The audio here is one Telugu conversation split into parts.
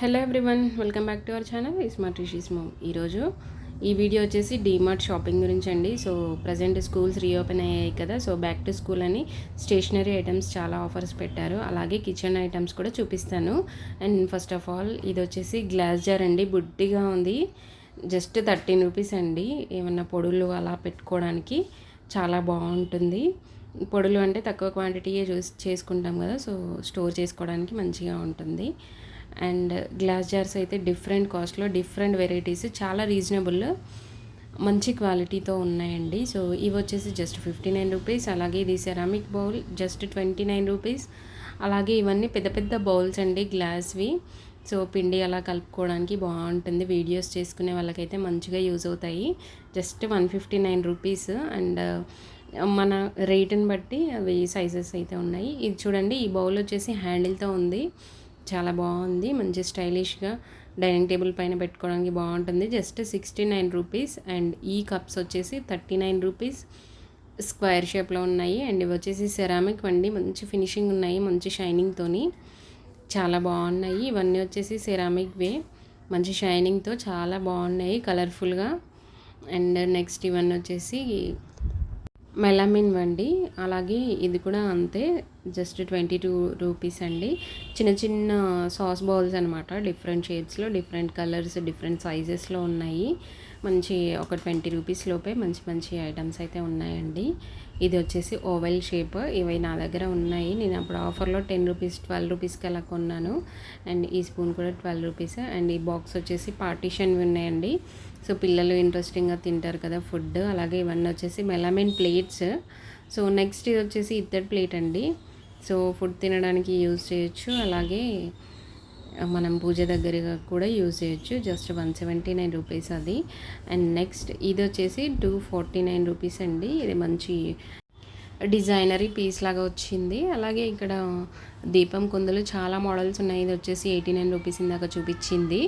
Hello everyone welcome back to our channel Smart Rishi's Mom ఈరోజు ఈ వీడియో వచ్చేసి డీమార్ట్ షాపింగ్ గురించి అండి. సో ప్రజెంట్ స్కూల్స్ రీఓపెన్ అయ్యాయి కదా. సో బ్యాక్ టు స్కూల్ అని స్టేషనరీ ఐటమ్స్ చాలా ఆఫర్స్ పెట్టారు. అలాగే కిచెన్ ఐటమ్స్ కూడా చూపిస్తాను. అండ్ ఫస్ట్ ఆఫ్ ఆల్ ఇది వచ్చేసి గ్లాస్ జార్ అండి. బుడ్డిగా ఉంది. జస్ట్ థర్టీన్ రూపీస్ అండి. ఏమన్నా పొడులు అలా పెట్టుకోవడానికి చాలా బాగుంటుంది. పొడులు అంటే తక్కువ క్వాంటిటీయే చూసి చేసుకుంటాం కదా. సో స్టోర్ చేసుకోవడానికి మంచిగా ఉంటుంది. అండ్ గ్లాస్ జార్స్ అయితే డిఫరెంట్ కాస్ట్లో డిఫరెంట్ వెరైటీస్ చాలా రీజనబుల్ మంచి క్వాలిటీతో ఉన్నాయండి. సో ఇవి వచ్చేసి జస్ట్ ఫిఫ్టీ నైన్ రూపీస్ అలాగే ఇది ceramic bowl just twenty nine rupees అలాగే ఇవన్నీ పెద్ద పెద్ద బౌల్స్ అండి గ్లాస్వి సో పిండి అలా కలుపుకోవడానికి బాగుంటుంది. వీడియోస్ చేసుకునే వాళ్ళకైతే మంచిగా యూజ్ అవుతాయి. Just one fifty nine rupees and మన రేటుని బట్టి అవి సైజెస్ అయితే ఉన్నాయి. ఇది చూడండి ఈ బౌల్ వచ్చేసి హ్యాండిల్తో ఉంది. చాలా బాగుంది. మంచి స్టైలిష్గా డైనింగ్ టేబుల్ పైన పెట్టుకోవడానికి బాగుంటుంది. Just sixty nine rupees and ఈ కప్స్ వచ్చేసి థర్టీ నైన్ రూపీస్ స్క్వేర్ షేప్లో ఉన్నాయి. అండ్ ఇవి వచ్చేసి సెరామిక్ వండి మంచి ఫినిషింగ్ ఉన్నాయి. మంచి షైనింగ్తోని చాలా బాగున్నాయి. ఇవన్నీ వచ్చేసి సెరామిక్ వే. మంచి షైనింగ్తో చాలా బాగున్నాయి. కలర్ఫుల్గా. అండ్ నెక్స్ట్ ఇవన్నీ వచ్చేసి మెలమిన్ వండి అలాగే ఇది కూడా అంతే. జస్ట్ ట్వంటీ టూ రూపీస్ అండి. చిన్న చిన్న సాస్ బౌల్స్ అనమాట డిఫరెంట్ షేప్స్లో డిఫరెంట్ కలర్స్ డిఫరెంట్ సైజెస్లో ఉన్నాయి. మంచి ఒక ట్వంటీ రూపీస్ లోపే మంచి మంచి ఐటమ్స్ అయితే ఉన్నాయండి. ఇది వచ్చేసి ఓవెల్ షేప్. ఇవి నా దగ్గర ఉన్నాయి. నేను అప్పుడు ఆఫర్లో టెన్ రూపీస్ ట్వెల్వ్ రూపీస్కి అలా కొన్నాను. అండ్ ఈ స్పూన్ కూడా ట్వెల్వ్ రూపీస్. అండ్ ఈ బాక్స్ వచ్చేసి పార్టీషన్ ఉన్నాయండి. సో పిల్లలు ఇంట్రెస్టింగ్గా తింటారు కదా ఫుడ్. అలాగే ఇవన్నీ వచ్చేసి మెలామిన్ ప్లేట్స్. సో నెక్స్ట్ ఇది వచ్చేసి ఇత్తడి ప్లేట్ అండి. సో ఫుడ్ తినడానికి యూజ్ చేయొచ్చు. అలాగే మనం పూజ దగ్గరగా కూడా యూజ్ చేయొచ్చు. Just one seventy nine rupees అది. అండ్ నెక్స్ట్ ఇది వచ్చేసి టూ ఫార్టీ నైన్ రూపీస్ అండి. ఇది మంచి డిజైనరీ పీస్ లాగా వచ్చింది. అలాగే ఇక్కడ దీపం కుందులు చాలా మోడల్స్ ఉన్నాయి. ఇది వచ్చేసి ఎయిటీ నైన్ రూపీస్ ఇందాక చూపించింది.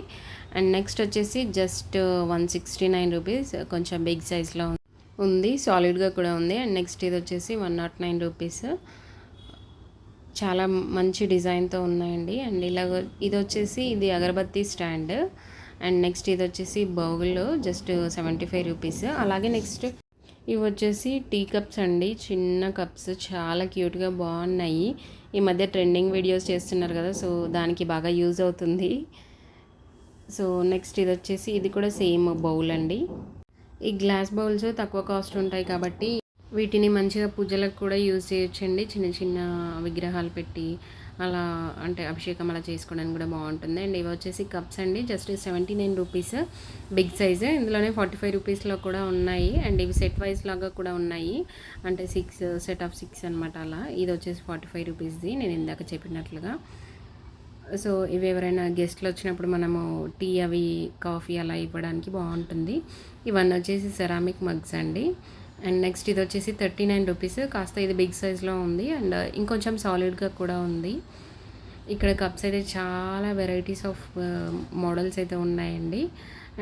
అండ్ నెక్స్ట్ వచ్చేసి just one sixty nine rupees. కొంచెం బిగ్ సైజ్లో ఉంది. సాలిడ్గా కూడా ఉంది. అండ్ నెక్స్ట్ ఇది వచ్చేసి వన్ నాట్ నైన్ రూపీస్. చాలా మంచి డిజైన్తో ఉన్నాయండి. అండ్ ఇలాగ ఇది వచ్చేసి ఇది అగరబత్తి స్టాండ్. అండ్ నెక్స్ట్ ఇది వచ్చేసి bowl just seventy five rupees. అలాగే నెక్స్ట్ ఇవి వచ్చేసి టీ కప్స్ అండి. చిన్న కప్స్. చాలా క్యూట్గా బాగున్నాయి. ఈ మధ్య ట్రెండింగ్ వీడియోస్ చేస్తున్నారు కదా సో దానికి బాగా యూజ్ అవుతుంది. సో నెక్స్ట్ ఇది వచ్చేసి ఇది కూడా సేమ్ బౌల్ అండి. ఈ గ్లాస్ బౌల్స్ తక్కువ కాస్ట్ ఉంటాయి కాబట్టి వీటిని మంచిగా పూజలకు కూడా యూజ్ చేయొచ్చండి. చిన్న చిన్న విగ్రహాలు పెట్టి అలా అంటే అభిషేకం అలా చేసుకోవడానికి కూడా బాగుంటుంది. అండ్ ఇవి వచ్చేసి కప్స్ అండి. Just seventy nine rupees. Big size. ఇందులోనే ఫార్టీ ఫైవ్ రూపీస్లో కూడా ఉన్నాయి. అండ్ ఇవి సెట్ వైజ్ లాగా కూడా ఉన్నాయి. అంటే సిక్స్ సెట్ ఆఫ్ సిక్స్ అనమాట అలా. ఇది వచ్చేసి ఫార్టీ ఫైవ్ రూపీస్ది. నేను ఇందాక చెప్పినట్లుగా. సో ఇవి ఎవరైనా గెస్ట్లు వచ్చినప్పుడు మనము టీ అవి కాఫీ అలా ఇవ్వడానికి బాగుంటుంది. ఇవన్నీ వచ్చేసి సెరామిక్ మగ్స్ అండి. అండ్ నెక్స్ట్ ఇది వచ్చేసి థర్టీ నైన్ రూపీస్. కాస్త ఇది బిగ్ సైజ్లో ఉంది అండ్ uh, ఇంకొంచెం సాలిడ్గా కూడా ఉంది. ఇక్కడ కప్స్ అయితే చాలా వెరైటీస్ ఆఫ్ uh, మోడల్స్ అయితే ఉన్నాయండి.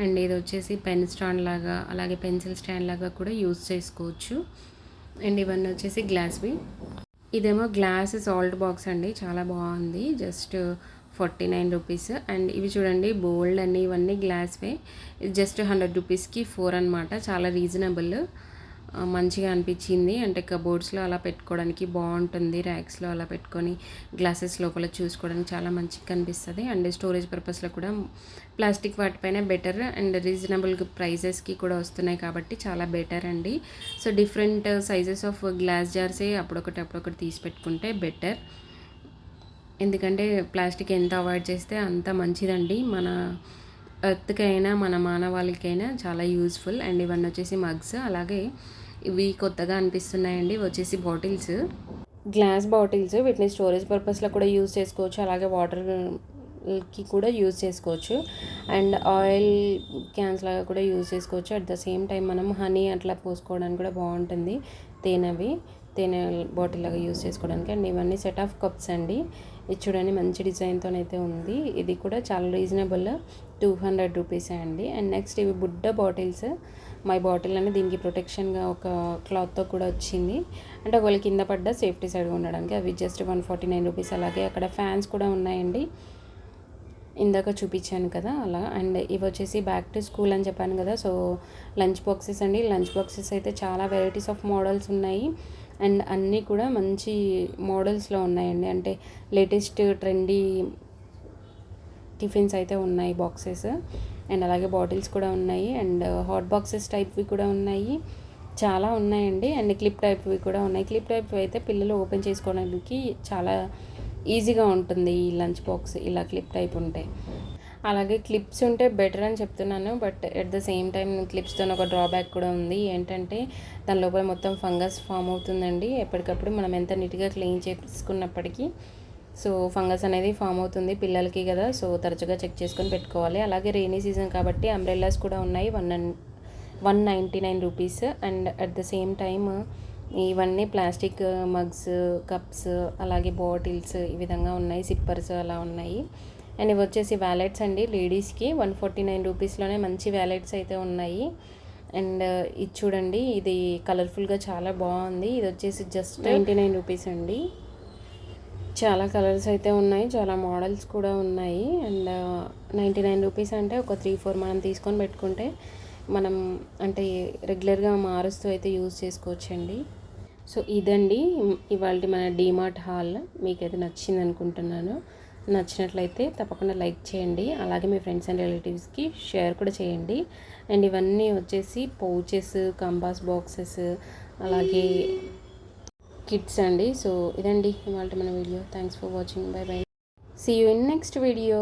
అండ్ ఇది వచ్చేసి పెన్ స్టాండ్ లాగా అలాగే పెన్సిల్ స్టాండ్ లాగా కూడా యూజ్ చేసుకోవచ్చు. అండ్ ఇవన్నీ వచ్చేసి గ్లాస్వి ఇదేమో గ్లాస్ సాల్ట్ బాక్స్ అండి చాలా బాగుంది. Just forty nine rupees. And ఇవి చూడండి బోల్డ్ అన్ని ఇవన్నీ గ్లాస్వే జస్ట్ హండ్రెడ్ రూపీస్కి ఫోర్ అనమాట చాలా రీజనబుల్. మంచిగా అనిపించింది. అంటే కబోర్డ్స్లో అలా పెట్టుకోవడానికి బాగుంటుంది. ర్యాక్స్లో అలా పెట్టుకొని గ్లాసెస్ లోపల చూసుకోవడానికి చాలా మంచిగా కనిపిస్తుంది. అండ్ స్టోరేజ్ పర్పస్లో కూడా ప్లాస్టిక్ వాటిపైన బెటర్ అండ్ రీజనబుల్ ప్రైజెస్కి కూడా వస్తున్నాయి కాబట్టి చాలా బెటర్ అండి. So different sizes of glass జార్సే అప్పుడొకటి అప్పుడొకటి తీసి పెట్టుకుంటే బెటర్ ఎందుకంటే ప్లాస్టిక్ ఎంత అవాయిడ్ చేస్తే అంత మంచిదండి. మన ఎర్త్కైనా మన మానవాళికైనా చాలా యూస్ఫుల్ అండ్ ఇవన్నీ వచ్చేసి మగ్స్ అలాగే ఇవి కొత్తగా అనిపిస్తున్నాయండి. వచ్చేసి బాటిల్స్. గ్లాస్ బాటిల్స్ వీటిని స్టోరేజ్ పర్పస్లో కూడా యూజ్ చేసుకోవచ్చు. అలాగే వాటర్కి కూడా యూజ్ చేసుకోవచ్చు. అండ్ ఆయిల్ క్యాన్స్ లాగా కూడా యూజ్ చేసుకోవచ్చు. అట్ ద సేమ్ టైం మనం హనీ అట్లా పోసుకోవడానికి కూడా బాగుంటుంది. తేనెవి తేనె బాటిల్ లాగా యూజ్ చేసుకోవడానికి. అండ్ ఇవన్నీ సెట్ ఆఫ్ కప్స్ అండి. ఇది చూడండి మంచి డిజైన్తోనైతే ఉంది. ఇది కూడా చాలా రీజనబుల్ టూ హండ్రెడ్ రూపీసే అండి. అండ్ నెక్స్ట్ ఇవి బుడ్డ బాటిల్స్. మై బాటిల్ అని దీనికి ప్రొటెక్షన్గా ఒక క్లాత్తో కూడా వచ్చింది. అంటే ఒకవేళ కింద పడ్డ సేఫ్టీ సైడ్గా ఉండడానికి అవి just one forty nine rupees అలాగే అక్కడ ఫ్యాన్స్ కూడా ఉన్నాయండి. ఇందాక చూపించాను కదా అలా. అండ్ ఇవి వచ్చేసి బ్యాక్ టు స్కూల్ అని చెప్పాను కదా. సో లంచ్ బాక్సెస్ అండి. లంచ్ బాక్సెస్ అయితే చాలా వెరైటీస్ ఆఫ్ మోడల్స్ ఉన్నాయి. అండ్ అన్నీ కూడా మంచి మోడల్స్లో ఉన్నాయండి. అంటే లేటెస్ట్ ట్రెండీ టిఫిన్స్ అయితే ఉన్నాయి బాక్సెస్. అండ్ అలాగే బాటిల్స్ కూడా ఉన్నాయి అండ్ హాట్ బాక్సెస్ టైప్వి కూడా ఉన్నాయి. చాలా ఉన్నాయండి అండ్ క్లిప్ టైప్వి కూడా ఉన్నాయి. క్లిప్ టైప్ అయితే పిల్లలు ఓపెన్ చేసుకోవడానికి చాలా ఈజీగా ఉంటుంది ఈ లంచ్ బాక్స్ ఇలా క్లిప్ టైప్ ఉంటే. అలాగే క్లిప్స్ ఉంటే బెటర్ అని చెప్తున్నాను but at the same time క్లిప్స్తో ఒక డ్రాబ్యాక్ కూడా ఉంది. ఏంటంటే దాని లోపల మొత్తం ఫంగస్ ఫామ్ అవుతుందండి. ఎప్పటికప్పుడు మనం ఎంత నీట్గా క్లీన్ చేసుకున్నప్పటికీ సో ఫంగస్ అనేది ఫామ్ అవుతుంది పిల్లలకి కదా. సో తరచుగా చెక్ చేసుకొని పెట్టుకోవాలి. అలాగే రెయినీ సీజన్ కాబట్టి అంబ్రెల్లాస్ కూడా ఉన్నాయి. One one ninety nine rupees and at the same time ఇవన్నీ ప్లాస్టిక్ మగ్స్ కప్స్ అలాగే బాటిల్స్ ఈ విధంగా ఉన్నాయి. సిప్పర్స్ అలా ఉన్నాయి. అండ్ ఇవి వచ్చేసి వ్యాలెట్స్ అండి. లేడీస్కి వన్ ఫార్టీ నైన్ రూపీస్లోనే మంచి వ్యాలెట్స్ అయితే ఉన్నాయి. అండ్ ఇది చూడండి. ఇది కలర్ఫుల్గా చాలా బాగుంది. ఇది వచ్చేసి జస్ట్ నైంటీ నైన్ రూపీస్ అండి. చాలా కలర్స్ అయితే ఉన్నాయి. చాలా మోడల్స్ కూడా ఉన్నాయి. అండ్ నైంటీ నైన్ రూపీస్ అంటే ఒక త్రీ ఫోర్ మనం తీసుకొని పెట్టుకుంటే మనం అంటే రెగ్యులర్గా మారుస్తూ అయితే యూజ్ చేసుకోవచ్చండి. సో ఇదండి. ఇవాళ మన డీమార్ట్ హాల్. మీకైతే నచ్చింది అనుకుంటున్నాను. నచ్చినట్లయితే తప్పకుండా లైక్ చేయండి. అలాగే మీ ఫ్రెండ్స్ అండ్ రిలేటివ్స్కి షేర్ కూడా చేయండి. అండ్ ఇవన్నీ వచ్చేసి పౌచెస్ కంబాస్ బాక్సెస్ అలాగే కిడ్స్ అండి. సో ఇదండి ఇవాళ మన video. Thanks for watching bye bye see you in next video